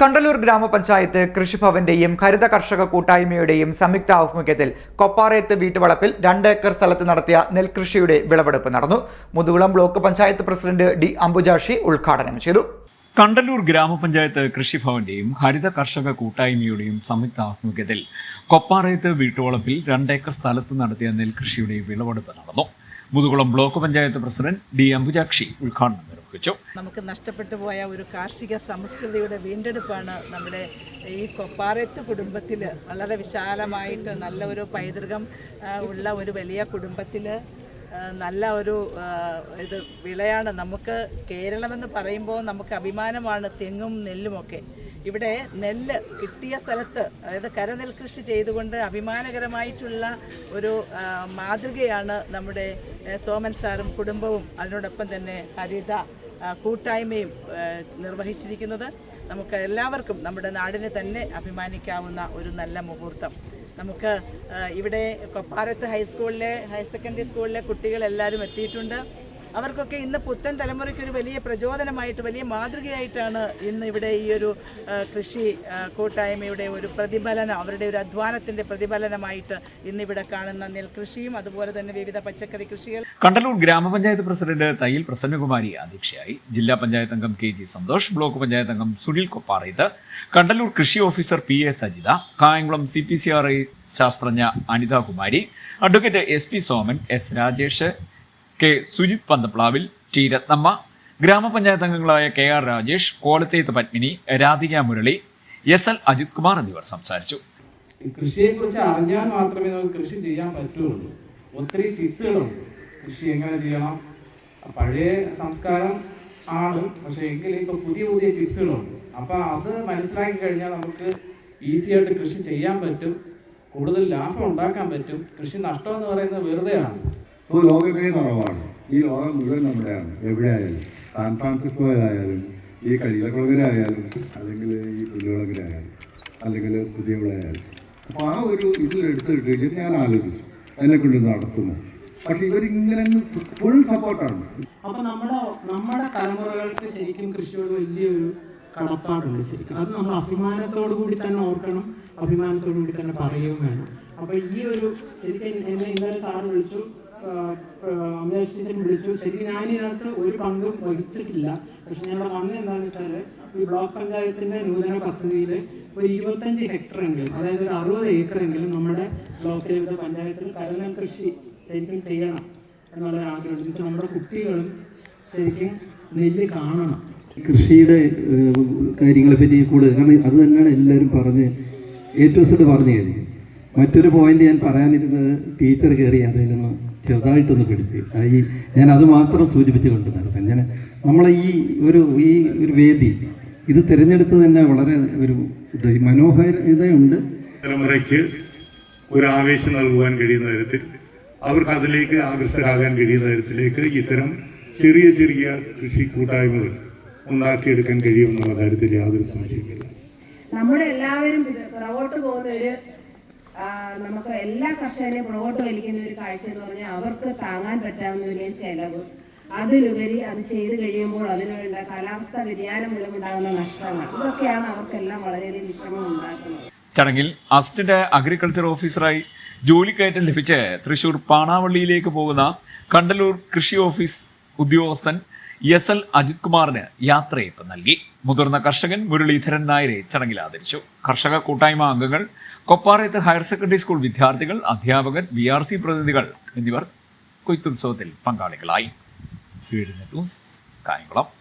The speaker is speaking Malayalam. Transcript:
കണ്ടലൂർ ഗ്രാമപഞ്ചായത്ത് കൃഷിഭവന്റെയും ഹരിത കർഷക കൂട്ടായ്മയുടെയും സംയുക്ത ആഭിമുഖ്യത്തിൽ കൊപ്പാറയത്ത് വീട്ടുവളപ്പിൽ രണ്ട് ഏക്കർ സ്ഥലത്ത് നടത്തിയ നെൽകൃഷിയുടെ വിളവെടുപ്പ് നടന്നു. Muthukulam block panchayat president D Ambujakshi ഉദ്ഘാടനം ചെയ്തു. കണ്ടലൂർ ഗ്രാമപഞ്ചായത്ത് കൃഷിഭവന്റെയും ഹരിത കർഷക കൂട്ടായ്മയുടെയും സംയുക്ത ആഭിമുഖ്യത്തിൽ കൊപ്പാറയത്ത് വീട്ടുവളപ്പിൽ രണ്ടേക്കർ സ്ഥലത്ത് നടത്തിയ നെൽകൃഷിയുടെ വിളവെടുപ്പ് നടന്നു. Muthukulam block panchayat president D Ambujakshi ഉദ്ഘാടനം നിർവഹിച്ചു നമുക്ക് നഷ്ടപ്പെട്ടു പോയ ഒരു കാർഷിക സംസ്കൃതിയുടെ വീണ്ടെടുപ്പാണ് നമ്മുടെ ഈ കൊപ്പാറത്ത് കുടുംബത്തിൽ വളരെ വിശാലമായിട്ട് നല്ല ഒരു പൈതൃകം ഉള്ള ഒരു വലിയ കുടുംബത്തിൽ നല്ല ഒരു ഇത് വിളയാണ്. നമുക്ക് കേരളമെന്ന് പറയുമ്പോൾ നമുക്ക് അഭിമാനമാണ് തെങ്ങും നെല്ലുമൊക്കെ. ഇവിടെ നെല്ല് കിട്ടിയ സ്ഥലത്ത് അതായത് കരനെൽ കൃഷി ചെയ്തുകൊണ്ട് അഭിമാനകരമായിട്ടുള്ള ഒരു മാതൃകയാണ് നമ്മുടെ സോമൻ സാറും കുടുംബവും അതിനോടൊപ്പം തന്നെ ഹരിത കൂട്ടായ്മയും നിർവഹിച്ചിരിക്കുന്നത്. നമുക്ക് എല്ലാവർക്കും നമ്മുടെ നാടിനെ തന്നെ അഭിമാനിക്കാവുന്ന ഒരു നല്ല മുഹൂർത്തം. നമുക്ക് ഇവിടെ കൊപ്പാരത്ത് ഹൈസ്കൂളിലെ ഹയർ സെക്കൻഡറി സ്കൂളിലെ കുട്ടികളെല്ലാവരും എത്തിയിട്ടുണ്ട്. അവർക്കൊക്കെ ഇന്ന് പുത്തൻ തലമുറയ്ക്ക് ഒരു വലിയ പ്രചോദനമായിട്ട് വലിയ മാതൃകയായിട്ടാണ് ഇന്ന് ഇവിടെ ഈ ഒരു കൃഷി കൂട്ടായ്മയുടെ ഒരു പ്രതിഫലനം അവരുടെ ഒരു അധ്വാനത്തിന്റെ പ്രതിഫലനമായിട്ട് ഇന്നിവിടെ കാണുന്ന നെൽകൃഷിയും അതുപോലെ തന്നെ വിവിധ പച്ചക്കറി കൃഷികൾ. കണ്ടലൂർ ഗ്രാമപഞ്ചായത്ത് പ്രസിഡന്റ് തയ്യിൽ പ്രസന്നകുമാരി അധ്യക്ഷയായി ജില്ലാ പഞ്ചായത്ത് അംഗം K G Santhosh block panchayat അംഗം സുനിൽ കൊപ്പാറയത്ത് കണ്ടലൂർ കൃഷി officer P A Sajitha Kayamkulam C P C R I ശാസ്ത്രജ്ഞ Anithakumari advocate S P Soman S Rajesh K Sujith Panthaplavil T Rathnamma grama panchayat അംഗങ്ങളായ K R Rajesh Kolathethu Padmini Radhika Murali S L Ajith Kumar എന്നിവർ സംസാരിച്ചു. കൃഷിയെക്കുറിച്ച് അറിഞ്ഞാൽ മാത്രമേ നമുക്ക് കൃഷി ചെയ്യാൻ പറ്റുള്ളൂ. ഒത്തിരി ടിപ്സുകളുണ്ട്. കൃഷി എങ്ങനെ ചെയ്യണം? പഴയ സംസ്കാരം ആണ്. പക്ഷെ എങ്കിലും ഇപ്പൊ പുതിയ പുതിയ ടിപ്സുകളുണ്ട്. അപ്പൊ അത് മനസ്സിലാക്കി കഴിഞ്ഞാൽ നമുക്ക് ഈസി ആയിട്ട് കൃഷി ചെയ്യാൻ പറ്റും. കൂടുതൽ ലാഭം ഉണ്ടാക്കാൻ പറ്റും. കൃഷി നഷ്ടം എന്ന് പറയുന്നത് വെറുതെയാണ്. സോ ലോകമേ നിറവാണ് ഈ ലോകം മുഴുവൻ നമ്മുടെയാണ്. എവിടെയായാലും. സാൻ ഫ്രാൻസിസ്കോയിലായാലും ഈ കരിയിലക്കുളകരായാലും അല്ലെങ്കിൽ ഈ പുല്ലുകുളകരായാലും അല്ലെങ്കിൽ പുതിയവിളയായാലും അപ്പോൾ ആ ഒരു ഇതിൽ എടുത്തിട്ട് ഞാൻ ആലോചിച്ചു. എന്നെ കൊണ്ട് നടത്തുമോ? പക്ഷെ ഇവരിങ്ങനെ ഫുൾ സപ്പോർട്ടാണ്. അപ്പൊ നമ്മുടെ നമ്മുടെ തലമുറകൾക്ക് ശരിക്കും കൃഷിയോട് വലിയൊരു കടപ്പാടുണ്ട് ശരിക്കും. അത് നമ്മൾ അഭിമാനത്തോടു കൂടി തന്നെ ഓർക്കണം അഭിമാനത്തോടു കൂടി തന്നെ പറയുകയും വേണം. അപ്പൊ ഈ ഒരു ശരിക്കും എന്നെ ഇന്നലെ സാറ് വിളിച്ചു. അമേഷ് ടീച്ചർ വിളിച്ചു. ശരിക്കും ഞാൻ ഇതിനകത്ത് ഒരു പങ്കും വഹിച്ചിട്ടില്ല. പക്ഷെ ഞങ്ങളുടെ വന്ന എന്താണെന്ന് വെച്ചാൽ ഈ ബ്ലോക്ക് പഞ്ചായത്തിന്റെ നൂതന പദ്ധതിയിൽ ഒരു ഇരുപത്തഞ്ച് ഹെക്ടർ എങ്കിലും അതായത് ഒരു അറുപത് ഏക്കർ എങ്കിലും നമ്മുടെ ബ്ലോക്കിലെ വിവിധ പഞ്ചായത്തിൽ കരനൽ കൃഷി ശരിക്കും ചെയ്യണം എന്നുള്ള ആഗ്രഹം വെച്ചാൽ നമ്മുടെ കുട്ടികളും ശരിക്കും നെല്ല് കാണണം. കൃഷിയുടെ കാര്യങ്ങളെ പറ്റി കൂടുതൽ കാരണം അത് തന്നെയാണ് എല്ലാവരും പറഞ്ഞ് ഏറ്റവും പറഞ്ഞു കഴിഞ്ഞത് മറ്റൊരു പോയിന്റ് ഞാൻ പറയാനിരുന്നത് ടീച്ചർ കയറി അതിലൊന്ന് ചെറുതായിട്ടൊന്ന് പിടിച്ച്. ഈ ഞാൻ അത് മാത്രം സൂചിപ്പിച്ച് കൊണ്ട് നടത്താൻ ഞാൻ നമ്മളെ ഈ ഒരു ഈ ഒരു വേദി ഇത് തിരഞ്ഞെടുത്ത് തന്നെ വളരെ ഒരു മനോഹരതയുണ്ട്. തലമുറയ്ക്ക് ഒരു ആവേശം നൽകുവാൻ കഴിയുന്ന തരത്തിൽ അവർക്ക് അതിലേക്ക് ആകർഷകരാകാൻ കഴിയുന്ന തരത്തിലേക്ക് ഇത്തരം ചെറിയ ചെറിയ കൃഷി കൂട്ടായ്മകൾ ഉണ്ടാക്കിയെടുക്കാൻ കഴിയുമെന്നുള്ള കാര്യത്തിൽ യാതൊരു സംശയമില്ല നമ്മുടെ എല്ലാവരും പുറകോട്ട് പോകുന്ന ഒരു നമുക്ക് എല്ലാ കർഷകരെയും പുറകോട്ട് വലിക്കുന്ന ഒരു കാഴ്ച എന്ന് പറഞ്ഞാൽ അവർക്ക് താങ്ങാൻ പറ്റാവുന്ന ഒരു ചെലവ്. അതിലുപരി അത് ചെയ്തു കഴിയുമ്പോൾ അതിന് വേണ്ട കാലാവസ്ഥാ വ്യതിയാനം മൂലമുണ്ടാകുന്ന നഷ്ടങ്ങൾ. ഇതൊക്കെയാണ് അവർക്കെല്ലാം വളരെയധികം വിഷമം ഉണ്ടാക്കുന്നത്. ചടങ്ങിൽ അസിസ്റ്റന്റ് അഗ്രികൾച്ചർ ഓഫീസറായി ജോലിക്കയറ്റം ലഭിച്ച് തൃശൂർ പാണാവള്ളിയിലേക്ക് പോകുന്ന കണ്ടലൂർ കൃഷി ഓഫീസ് ഉദ്യോഗസ്ഥൻ എസ് എൽ അജിത് കുമാറിന് യാത്രയപ്പ് നൽകി. മുതിർന്ന കർഷകൻ മുരളീധരൻ നായരെ ചടങ്ങിൽ ആദരിച്ചു. കർഷക കൂട്ടായ്മ അംഗങ്ങൾ കൊപ്പാറയത്ത് ഹയർ സെക്കൻഡറി സ്കൂൾ വിദ്യാർത്ഥികൾ അധ്യാപകർ ബി ആർ സി പ്രതിനിധികൾ എന്നിവർ കൊയ്ത്തുത്സവത്തിൽ പങ്കാളികളായി. Sweden News Kayamkulam.